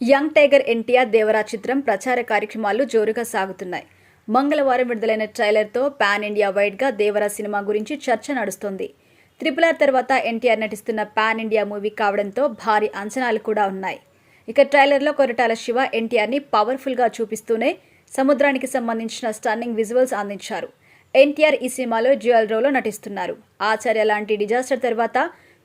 Young tiger NTR Devara చిత్రం ప్రచార కార్యక్రమాలు జోరుగా సాగుతున్నాయి. మంగళవారం విడుదలైన ట్రైలర్తో పాన్ ఇండియా వైడ్గా దేవరా సినిమా గురించి చర్చ నడుస్తోంది. త్రిపుల్ ఆర్ తర్వాత ఎన్టీఆర్ నటిస్తున్న పాన్ ఇండియా మూవీ కావడంతో భారీ అంచనాలు కూడా ఉన్నాయి. ఇక ట్రైలర్లో కొరటాల శివ ఎన్టీఆర్ని పవర్ఫుల్గా చూపిస్తూనే సముద్రానికి సంబంధించిన స్టన్నింగ్ విజువల్స్ అందించారు. ఎన్టీఆర్ ఈ సినిమాలో జ్యువెల్ రోలో నటిస్తున్నారు. ఆచార్య లాంటి డిజాస్టర్ తర్వాత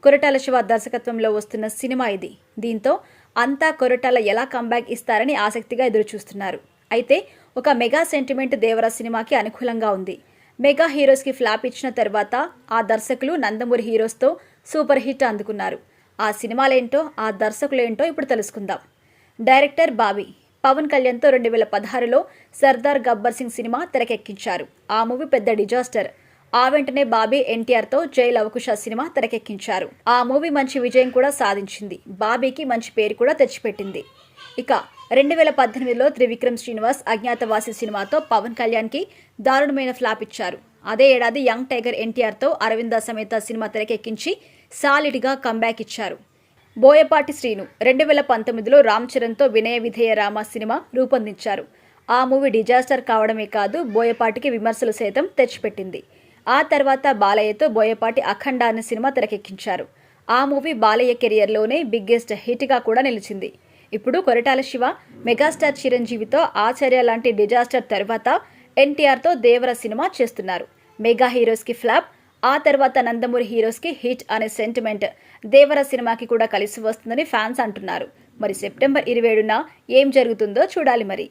కొరటాల శివ దర్శకత్వంలో వస్తున్న సినిమా ఇది. దీంతో అంతా కొరటాల ఎలా కంబ్యాక్ ఇస్తారని ఆసక్తిగా ఎదురుచూస్తున్నారు. అయితే ఒక మెగా సెంటిమెంట్ దేవరా సినిమాకి అనుకూలంగా ఉంది. మెగా హీరోస్కి ఫ్లాప్ ఇచ్చిన తర్వాత ఆ దర్శకులు నందమూరి హీరోస్తో సూపర్ హిట్ అందుకున్నారు. ఆ సినిమాలేంటో ఆ దర్శకులేంటో ఇప్పుడు తెలుసుకుందాం. డైరెక్టర్ బాబీ పవన్ కళ్యాణ్తో రెండు వేల పదహారులో సర్దార్ గబ్బర్ సింగ్ సినిమా తెరకెక్కించారు. ఆ మూవీ పెద్ద డిజాస్టర్ ఆ వెంటనే బాబీ ఎన్టీఆర్తో జై లవకుశ సినిమా తెరకెక్కించారు. ఆ మూవీ మంచి విజయం కూడా సాధించింది. బాబీకి మంచి పేరు కూడా తెచ్చిపెట్టింది. ఇక రెండు వేల పద్దెనిమిదిలో త్రివిక్రమ్ శ్రీనివాస్ అజ్ఞాతవాసి సినిమాతో పవన్ కళ్యాణ్కి దారుణమైన ఫ్లాప్ ఇచ్చారు. అదే ఏడాది young tiger ఎన్టీఆర్తో Aravinda Sametha cinema తెరకెక్కించి సాలిడ్గా కంబ్యాక్ ఇచ్చారు. బోయపాటి శ్రీను రెండు వేల పంతొమ్మిదిలో రామ్ చరణ్తో వినయ విధేయ రామ సినిమా రూపొందించారు. ఆ మూవీ డిజాస్టర్ కావడమే కాదు బోయపాటికి విమర్శలు సైతం తెచ్చిపెట్టింది. ఆ తర్వాత బాలయ్యతో బోయపాటి అఖండ అనే సినిమా తెరకెక్కించారు. ఆ మూవీ బాలయ్య కెరియర్లోనే బిగ్గెస్ట్ హిట్గా కూడా నిలిచింది. ఇప్పుడు కొరటాల శివ మెగాస్టార్ చిరంజీవితో ఆచార్య లాంటి డిజాస్టర్ తర్వాత ఎన్టీఆర్తో దేవర సినిమా చేస్తున్నారు. మెగా హీరోస్కి ఫ్లాప్ ఆ తర్వాత నందమూరి హీరోస్కి హిట్ అనే సెంటిమెంట్ దేవర సినిమాకి కూడా కలిసి వస్తుందని ఫ్యాన్స్ అంటున్నారు. మరి సెప్టెంబర్ ఇరవై ఏడున ఏం జరుగుతుందో చూడాలి మరి.